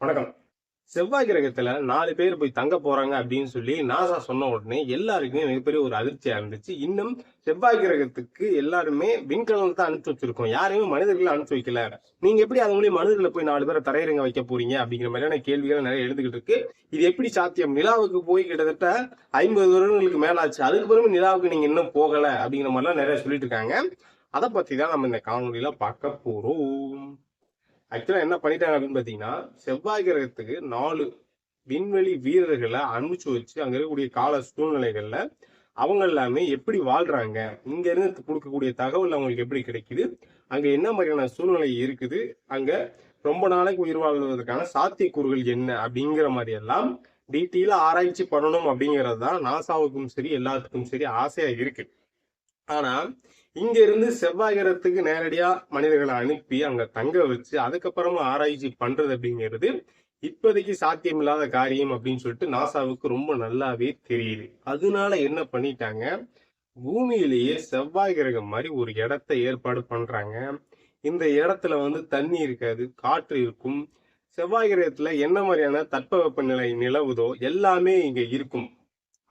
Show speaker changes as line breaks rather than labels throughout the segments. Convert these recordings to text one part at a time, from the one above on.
வணக்கம். செவ்வாய் கிரகத்துல நாலு பேர் போய் தங்க போறாங்க அப்படின்னு சொல்லி நாசா சொன்ன உடனே எல்லாருக்குமே மிகப்பெரிய ஒரு அதிர்ச்சியா இருந்துச்சு. இன்னும் செவ்வாய் கிரகத்துக்கு எல்லாருமே விண்கலம் தான் அனுப்பிச்சு வச்சிருக்கோம். யாரையுமே மனிதர்களை அனுப்பிச்சு வைக்கல. நீங்க எப்படி அது மூலியம் மனிதர்களை போய் நாலு பேரை தரையிறங்க வைக்க போறீங்க அப்படிங்கிற மாதிரியான கேள்விகள் நிறைய எழுந்துகிட்டு இருக்கு. இது எப்படி சாத்தியம்? நிலாவுக்கு போய் கிட்டத்தட்ட ஐம்பது வருடங்களுக்கு மேலாச்சு. அதுக்கு பிறகு நிலாவுக்கு நீங்க இன்னும் போகல அப்படிங்கிற மாதிரிலாம் நிறைய சொல்லிட்டு இருக்காங்க. அதை பத்தி தான் நம்ம இந்த காணொலியில பார்க்க போறோம். ஆக்சுவலா என்ன பண்ணிட்டாங்க அப்படின்னு பார்த்தீங்கன்னா செவ்வாய் கிரகத்துக்கு நாலு விண்வெளி வீரர்களை அனுப்பிச்சு வச்சு அங்க இருக்கக்கூடிய கால சூழ்நிலைகள்ல அவங்க எல்லாமே எப்படி வாழ்றாங்க? இங்க இருந்து கொடுக்கக்கூடிய தகவல் அவங்களுக்கு எப்படி கிடைக்குது? அங்க என்ன மாதிரியான சூழ்நிலை இருக்குது? அங்க ரொம்ப நாளைக்கு உயிர் வாழ்வதற்கான சாத்தியக்கூறுகள் என்ன? அப்படிங்கிற மாதிரி எல்லாம் டீட்டெயிலா ஆராய்ச்சி பண்ணணும் அப்படிங்கிறது தான் நாசாவுக்கும் சரி எல்லாத்துக்கும் சரி ஆசையா இருக்கு. ஆனா இங்க இருந்து செவ்வாய் கிரகத்துக்கு நேரடியா மனிதர்களை அனுப்பி அங்க தங்க வச்சு அதுக்கப்புறமா ஆராய்ச்சி பண்றது அப்படிங்கிறது இப்போதைக்கு சாத்தியமில்லாத காரியம் அப்படின்னு சொல்லிட்டு நாசாவுக்கு ரொம்ப நல்லாவே தெரியுது. அதனால என்ன பண்ணிட்டாங்க? பூமியிலேயே செவ்வாய் கிரகம் மாதிரி ஒரு இடத்த ஏற்பாடு பண்றாங்க. இந்த இடத்துல வந்து தண்ணி இருக்காது காற்று இருக்கும். செவ்வாய் கிரகத்துல என்ன மாதிரியான தட்பவெப்பநிலை நிலவுதோ எல்லாமே இங்க இருக்கும்.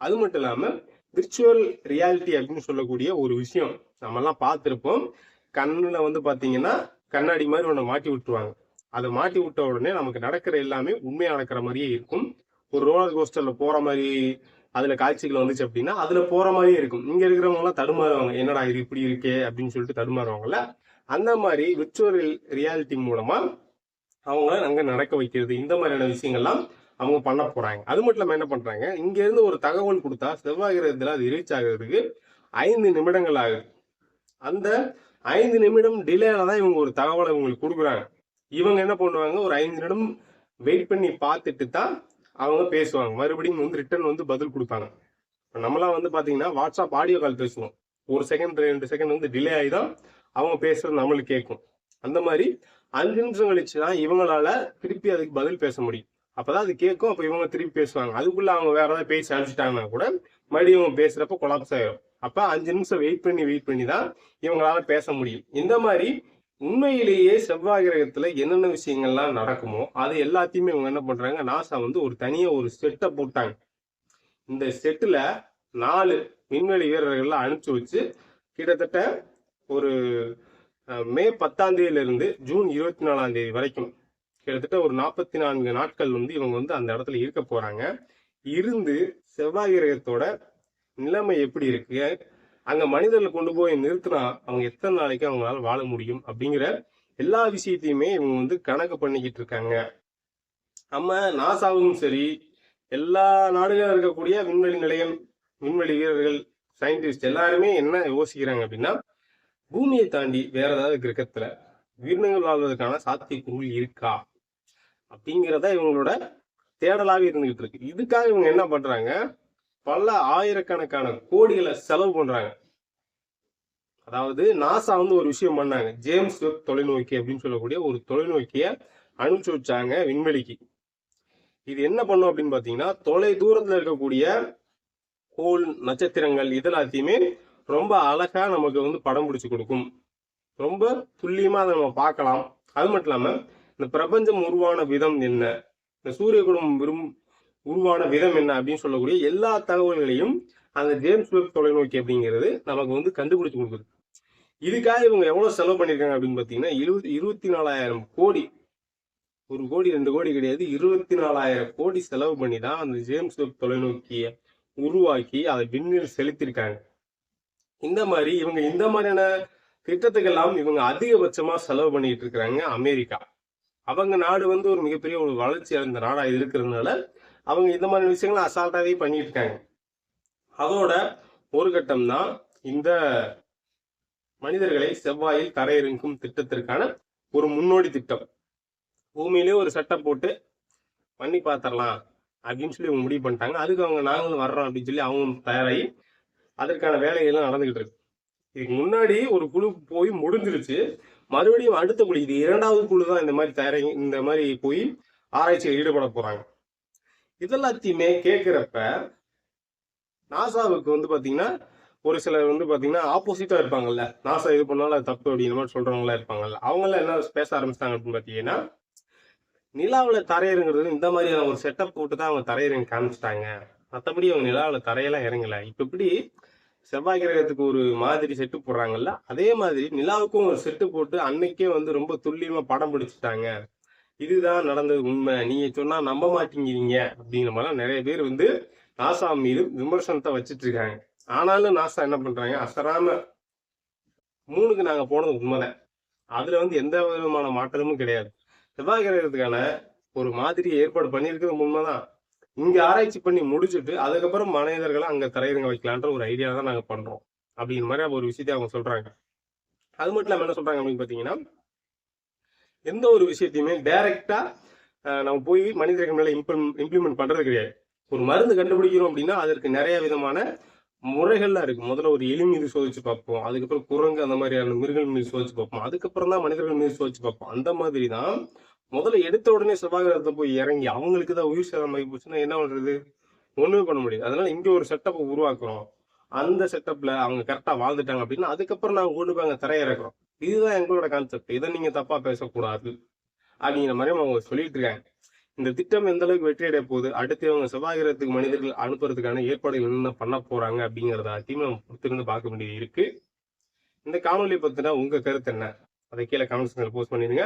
அது மட்டும் இல்லாம விர்ச்சுவல் ரியாலிட்டி அப்படின்னு சொல்லக்கூடிய ஒரு விஷயம் நம்ம எல்லாம் பார்த்துருப்போம். கண்ணுல வந்து பார்த்தீங்கன்னா கண்ணாடி மாதிரி ஒன்று மாட்டி விட்டுருவாங்க. அதை மாட்டி விட்ட உடனே நமக்கு நடக்கிற எல்லாமே உண்மையா நடக்கிற மாதிரியே இருக்கும். ஒரு ரோலர் கோஸ்டரில் போற மாதிரி அதுல காட்சிகள் வந்துச்சு அப்படின்னா அதுல போற மாதிரியே இருக்கும். இங்க இருக்கிறவங்கலாம் தடுமாறுவாங்க. என்னடா இது இப்படி இருக்கே? அப்படின்னு சொல்லிட்டு தடுமாறுவாங்கல்ல. அந்த மாதிரி விர்ச்சுவல் ரியாலிட்டி மூலமா அவங்கள அங்க நடக்க வைக்கிறது. இந்த மாதிரியான விஷயங்கள்லாம் அவங்க பண்ண போறாங்க. அது மட்டும் இல்லாம என்ன பண்றாங்க? இங்க இருந்து ஒரு தகவல் கொடுத்தா செவ்வாய் கிரகத்துல அது ரீச் ஆகிறதுக்கு ஐந்து நிமிடங்கள் ஆகுது அந்த ஐந்து நிமிடம் டிலேல தான் இவங்க ஒரு தகவலை இவங்களுக்கு கொடுக்குறாங்க. இவங்க என்ன பண்ணுவாங்க? ஒரு ஐந்து நிமிடம் வெயிட் பண்ணி பார்த்துட்டு தான் அவங்க பேசுவாங்க. மறுபடியும் வந்து ரிட்டர்ன் வந்து பதில் கொடுப்பாங்க. இப்போ நம்மளாம் வந்து பார்த்தீங்கன்னா வாட்ஸ்அப் ஆடியோ கால் பேசுவோம். ஒரு செகண்ட் ரெண்டு செகண்ட் வந்து டிலே ஆகி தான் அவங்க பேசுறது நம்மளுக்கு கேட்கும். அந்த மாதிரி அஞ்சு நிமிஷம் கழிச்சு தான் இவங்களால திருப்பி அதுக்கு பதில் பேச முடியும். அப்பதான் அது கேட்கும் அப்போ இவங்க திருப்பி பேசுவாங்க. அதுக்குள்ள அவங்க வேற ஏதாவது பேசி அனுப்பிச்சிட்டாங்கன்னா கூட மறுபடியும் இவங்க பேசுறப்ப கொலாப்ஸ் ஆயிடும் அப்ப அஞ்சு நிமிஷம் வெயிட் பண்ணி வெயிட் பண்ணி தான் இவங்களால பேச முடியும். இந்த மாதிரி உண்மையிலேயே செவ்வாய் கிரகத்துல என்னென்ன விஷயங்கள்லாம் நடக்குமோ அது எல்லாத்தையுமே இவங்க என்ன பண்றாங்க நாசா வந்து ஒரு தனியா ஒரு செட்டை போட்டாங்க. இந்த செட்டுல நாலு விண்வெளி வீரர்கள்லாம் அனுப்பிச்சு வச்சு கிட்டத்தட்ட ஒரு மே பத்தாம் தேதியிலிருந்து ஜூன் இருபத்தி நாலாம் தேதி வரைக்கும் கிட்டத்தட்ட ஒரு நாற்பத்தி நான்கு நாட்கள் வந்து இவங்க வந்து அந்த இடத்துல இருக்க போறாங்க. இருந்து செவ்வாய் கிரகத்தோட நிலைமை எப்படி இருக்கு? அங்க மனிதர்களை கொண்டு போய் நிறுத்தினா அவங்க எத்தனை நாளைக்கு அவங்களால வாழ முடியும்? அப்படிங்கிற எல்லா விஷயத்தையுமே இவங்க வந்து கணக்கு பண்ணிக்கிட்டு இருக்காங்க. நம்ம நாசாவும் சரி எல்லா நாடுகளும் இருக்கக்கூடிய விண்வெளி நிலையம் விண்வெளி வீரர்கள் சயின்டிஸ்ட் எல்லாருமே என்ன யோசிக்கிறாங்க அப்படின்னா பூமியை தாண்டி வேற ஏதாவது கிரகத்துல உயிரினங்கள் வாழ்வதற்கான சாத்தியக்கூறு இருக்கா? அப்படிங்கிறத இவங்களோட தேடலாவே இருந்துகிட்டு இருக்கு. இதுக்காக இவங்க என்ன பண்றாங்க? பல ஆயிரக்கணக்கான கோடிகளை செலவு பண்றாங்க. அதாவது நாசா வந்து ஒரு விஷயம் பண்ணாங்க. ஜேம்ஸ் வெப் தொலைநோக்கி அப்படின்னு சொல்லக்கூடிய ஒரு தொலைநோக்கிய அனுப்பிச்சு வச்சாங்க விண்வெளிக்கு. இது என்ன பண்ணும் அப்படின்னு பாத்தீங்கன்னா தொலை தூரத்துல இருக்கக்கூடிய கோள் நட்சத்திரங்கள் இதெல்லாத்தையுமே ரொம்ப அழகா நமக்கு வந்து படம் பிடிச்சு கொடுக்கும். ரொம்ப துல்லியமா அதை நம்ம பார்க்கலாம். அது மட்டும் இல்லாம இந்த பிரபஞ்சம் உருவான விதம் என்ன? இந்த சூரிய குடும்பம் விரும் உருவான விதம் என்ன அப்படின்னு சொல்லக்கூடிய எல்லா தகவல்களையும் அந்த ஜேம்ஸ் வெப் தொலைநோக்கி அப்படிங்கிறது நமக்கு வந்து கண்டுபிடிச்சு கொடுக்குது. இதுக்காக இவங்க எவ்வளவு செலவு பண்ணியிருக்காங்க அப்படின்னு பாத்தீங்கன்னா இருபத்தி இருபத்தி நாலாயிரம் கோடி ஒரு கோடி ரெண்டு கோடி கிடையாது இருபத்தி நாலாயிரம் கோடி செலவு பண்ணி தான் அந்த ஜேம்ஸ் வெப் தொலைநோக்கியை உருவாக்கி அதை விண்ணில் செலுத்தியிருக்காங்க இந்த மாதிரி இவங்க இந்த மாதிரியான திட்டத்துக்கெல்லாம் இவங்க அதிகபட்சமா செலவு பண்ணிட்டு இருக்கிறாங்க அமெரிக்கா. அவங்க நாடு வந்து ஒரு மிகப்பெரிய ஒரு வளர்ச்சி அடைந்த நாடாக இருக்கிறதுனால அவங்க இந்த மாதிரி விஷயங்களை அசால்ட்டாகவே பண்ணிட்டு இருக்காங்க அதோட ஒரு கட்டம் தான் இந்த மனிதர்களை செவ்வாயில் தரையிறங்கும் திட்டத்திற்கான ஒரு முன்னோடி திட்டம். பூமியிலே ஒரு சட்டை போட்டு பண்ணி பார்த்துடலாம் அப்படின்னு சொல்லி இவங்க முடிவு பண்ணிட்டாங்க. அதுக்கு அவங்க நாங்களும் வர்றோம் அப்படின்னு சொல்லி அவங்க தயாராகி அதற்கான வேலைகள்லாம் நடந்துகிட்டு இருக்கு. இதுக்கு முன்னாடி ஒரு குழு போய் முடிஞ்சிருச்சு. மறுபடியும் அடுத்த குழு இது இரண்டாவது குழு தான் இந்த மாதிரி தயாரி இந்த மாதிரி போய் ஆராய்ச்சியில் ஈடுபட போறாங்க. இதெல்லாத்தையுமே கேட்கிறப்ப நாசாவுக்கு வந்து பாத்தீங்கன்னா ஒரு சிலர் வந்து பாத்தீங்கன்னா ஆப்போசிட்டா இருப்பாங்கல்ல. நாசா இது பண்ணாலும் அது தப்பு அப்படிங்கிற மாதிரி சொல்கிறவங்களாம் இருப்பாங்கல்ல. அவங்க எல்லாம் என்ன பேச ஆரம்பிச்சிட்டாங்க அப்படின்னு பார்த்தீங்கன்னா நிலாவுல தரையிறங்கிறது இந்த மாதிரியான ஒரு செட்டப் போட்டு தான் அவங்க தரையிறங்க காமிச்சிட்டாங்க. மற்றபடி அவங்க நிலாவுல தரையெல்லாம் இறங்கல. இப்போ எப்படி செவ்வாய் கிரகத்துக்கு ஒரு மாதிரி செட்டு போடுறாங்கல்ல அதே மாதிரி நிலாவுக்கும் ஒரு செட்டு போட்டு அன்னைக்கே வந்து ரொம்ப துல்லியமா படம் பிடிச்சிட்டாங்க. இதுதான் நடந்தது உண்மை. நீங்க சொன்னா நம்ப மாட்டேங்கிறீங்க அப்படிங்கிற மாதிரிலாம் நிறைய பேர் வந்து நாசா மீது விமர்சனத்தை வச்சிட்டு இருக்காங்க. ஆனாலும் நாசா என்ன பண்றாங்க? அசராம மூணுக்கு நாங்க போனது உண்மைதான். அதுல வந்து எந்த விதமான மாற்றமும் கிடையாது. செவ்வாய் கிரகத்துக்கான ஒரு மாதிரி ஏற்பாடு பண்ணியிருக்கிறது உண்மைதான். இங்க ஆராய்ச்சி பண்ணி முடிச்சுட்டு அதுக்கப்புறம் மனிதர்களை அங்க தரையிறங்க வைக்கலான்ற ஒரு ஐடியா தான் நாங்க பண்றோம். அப்படிங்கிற மாதிரி ஒரு விஷயத்தை அவங்க சொல்றாங்க. அது மட்டும் இல்லாம என்ன சொல்றாங்க அப்படின்னு பாத்தீங்கன்னா எந்த ஒரு விஷயத்தையுமே டைரக்டா நம்ம போய் மனிதர்கள் மேல இம்ப்ளிமெண்ட் பண்றது கிடையாது. ஒரு மருந்து கண்டுபிடிக்கிறோம் அப்படின்னா அதற்கு நிறைய விதமான முறைகள்லாம் இருக்கு. முதல்ல ஒரு எலி மீது சோதிச்சு பார்ப்போம். அதுக்கப்புறம் குரங்கு அந்த மாதிரியான மிருகங்கள் மீது சோதிச்சு பார்ப்போம். அதுக்கப்புறம் தான் மனிதர்கள் மீது சோதிச்சு பார்ப்போம். அந்த மாதிரி தான் முதல்ல எடுத்த உடனே செவ்வாகிரகத்தை போய் இறங்கி அவங்களுக்கு தான் உயிர் சேதம் ஆகி போச்சுன்னா என்ன பண்றது? ஒண்ணுமே பண்ண முடியாது. அதனால இங்க ஒரு செட்டப்பை உருவாக்குறோம். அந்த செட்டப்ல அவங்க கரெக்டா வாழ்ந்துட்டாங்க அப்படின்னா அதுக்கப்புறம் நாங்க கொண்டு போய் அங்க தரையிறக்கிறோம். இதுதான் எங்களோட கான்செப்ட் இதை நீங்க தப்பா பேசக்கூடாது. அப்படிங்கிற மாதிரி அவங்க சொல்லிட்டு இருக்காங்க. இந்த திட்டம் எந்த அளவுக்கு வெற்றி அடைய போகுது? அடுத்து அவங்க செவ்வாய்கிரகத்துக்கு மனிதர்கள் அனுப்புறதுக்கான ஏற்பாடுகள் என்ன பண்ண போறாங்க? அப்படிங்கறத அத்தையும் நம்ம பொறுத்திருந்து பார்க்க வேண்டியது இருக்கு. இந்த காணொலி பத்தினா உங்க கருத்து என்ன? அதை கீழே கமெண்ட்ஸ் போஸ்ட் பண்ணிடுங்க.